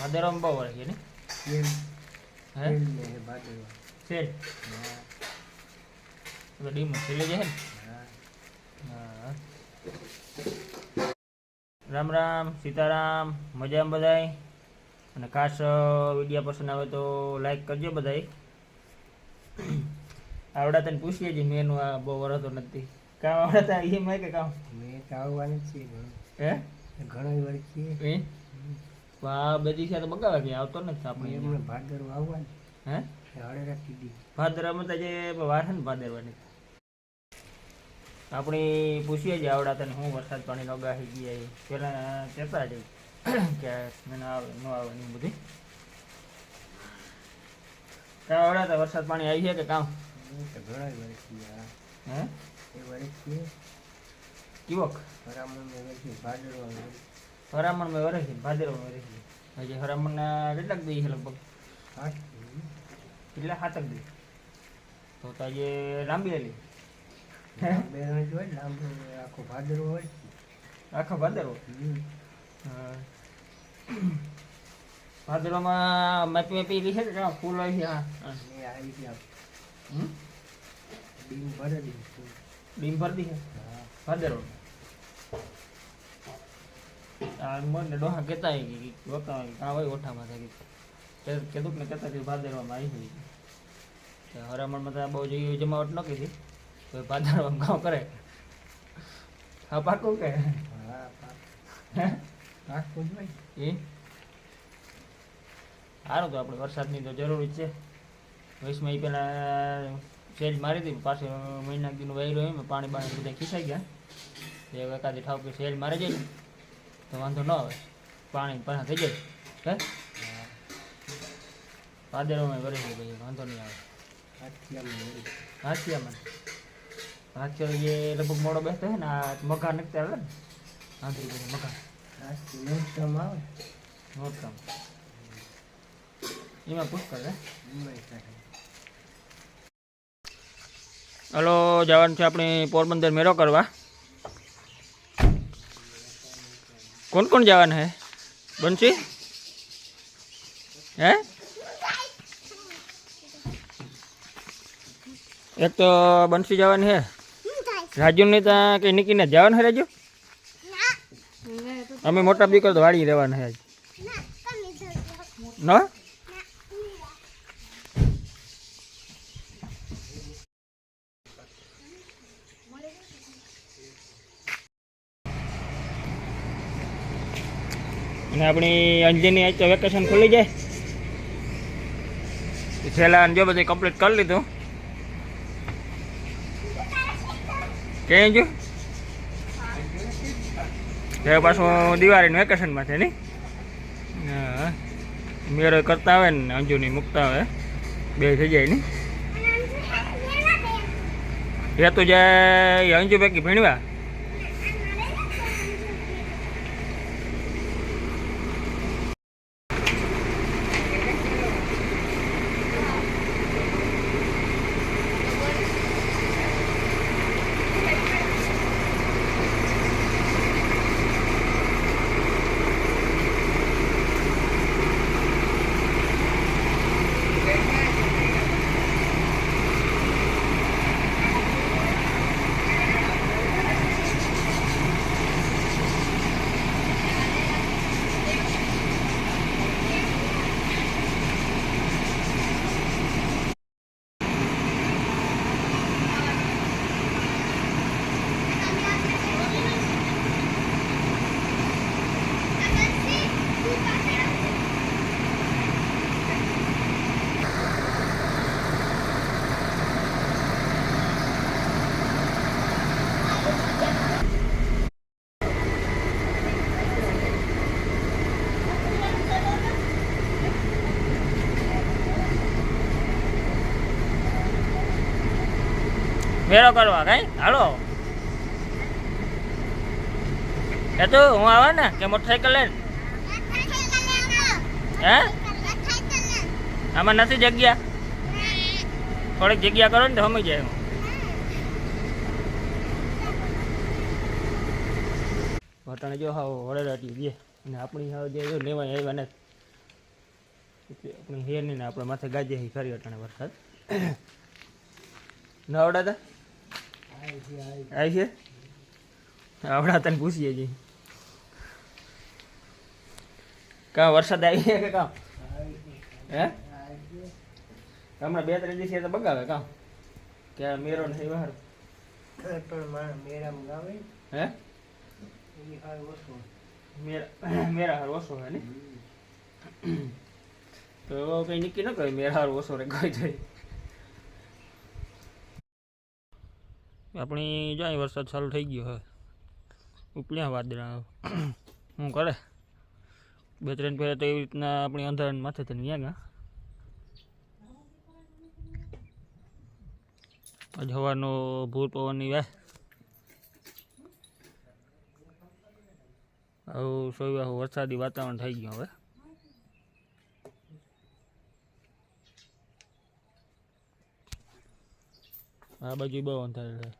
ભાદરવામાં બહુ વળગે ને? હે? સેલ તો ડીમ સેલે જાય ને? રામ રામ સીતારામ મજામાં બધાય? અને ખાસ વીડિયો પસંદ આવે તો લાઈક કરજો બધાય. આવડા તને પૂછીએ છીએ મેનું આ બહુ વરતો નથી. કામ આવડતા એમ મેં કે કામ? મેં તો આવવાનું છે હે? ઘણા વર્ષ છે એ આ બધી તો બગાવે કે આવતો નથી આપણે એમને ભાદર આવવાની. હે? હળે રાખી દીધી. ભાદરમાં તો જે વાર છે ને ભાદરવાની. આપણી પૂછીએ જ આવડા તને હું વરસાદ પાણીનો ગાહી ગયા એ. પહેલાં કહેતા જ કે મને આવે ન આવે ને બધી. ત્યાં આવડા તો વરસાદ પાણી આવી છે કે કામ? ઘણા વર્ષ હે? એ વર્ષ છે બરાબર હરામણ વર્ષે ભાદરવા વર્ષ હરામણ મેં વરે છે ભાદરમાં વરે છે હજી હરામણના કેટલાક બી છે લગભગ? કેટલા? સાતક દી તો તો આજે લાંબી હેલી. બે આખો ભાદરવો હોય. આખો ભાદરવો? ભાદરવામાં મેપી મેપી લીધે છે ને ફૂલ હોય છે? હા હા. આવી ગયા. બીમ ડીમ ભરે ડીમ ભરતી છે? હા. ભાદરવો. મને ડોહા કહેતા હોય કે વકા કાં હોય ઓઠામાં કે. કીધું કે કહેતા કે ભાદરવામાં આવી છે હરામણમાં તો બહુ જોઈ જમાવટ ન કીધી. તો ભાદરવામાં કામ કરે. હા પાકું કે? પાકું. એ? સારું તો આપણે વરસાદની તો જરૂર જ છે. વૈશમાં એ પેલા સેજ મારી હતી પાછું મહિના દીનું વાયરો એમ પાણી બાણી બધા ખીસાઈ ગયા. એ એકાદી ઠાવ કે સેજ મારી જાય તો વાંધો ન આવે. પાણી પાછા થઈ જાય. હે? પાદરમાં વરે છે ભાઈ વાંધો નહીં આવે. હાથિયામાં. હાથિયો એ લગભગ મોડો બેસતો હે ને, આ મકાન નીકળતા આવે ને બધી મઘા. આજથી આવે મોટકામ એમાં પુષ્કળ હે? હલો, જવાનું છે આપણે પોરબંદર મેળો કરવા. કોણ કોણ જવાના હે? બંસી હે? એક તો બનશી જવાની હે? રાજુ ની ત્યાં કઈ નીકળીને જવાનું હે રાજુ? અમે મોટા બીકર તો વાળી રહેવાના હે ન? અને આપણી અંજની આજ તો વેકેશન ખુલી જાય. છેલ્લા જો બધું કમ્પ્લીટ કરી લીધું. ક્યાંય જો હવે પાછું દિવાળીનું વેકેશનમાં છે નહીં હા. મેરો કરતા આવે ને અંજુની મૂકતા આવે. બે થઈ જાય નહીં એ તો જાય અંજુ પૈકી ભીણવા. મેળો કરવા કઈ? હાલો. એ તું હું આવે ને, કે મોટરસાઇકલ લઈને? હે? આમાં નથી જગ્યા? થોડીક જગ્યા કરો ને તો સમજી જાય વટાણે જો હાવ વડેરાટી બે, અને આપણી હાવ જે લેવાય આવ્યા ને, એટલે આપણે હેર ને આપણે માથે ગાજે ખરી અટાણે વરસાદ. નવડા તા આવી છે? આવી આવી આવડા તને પૂછીએ છીએ કા વરસાદ આવી છે કે કા? હે? હમણાં બે ત્રણ દિવસ તો બગાવે કાં? કે મેરો નહીં બહાર? પણ મારા મેરામ હે? મેરા મેરા હાર ઓછો હે ને? તો કઈ નક્કી ન કરે મેરા હાર ઓછો રે ગઈ જાય. આપણી જાય વરસાદ ચાલુ થઈ ગયો હવે ઉપલ્યા વાદળા. શું કરે? બે ત્રણ પહેલાં તો એવી રીતના આપણી અંધારણ માથે થઈને ગયા ગયા આજ હવાનો ભૂર પવનની વાહ આવું સોયું વરસાદી વાતાવરણ થઈ ગયું હવે. આ બાજુ બહુ અંધારે છે.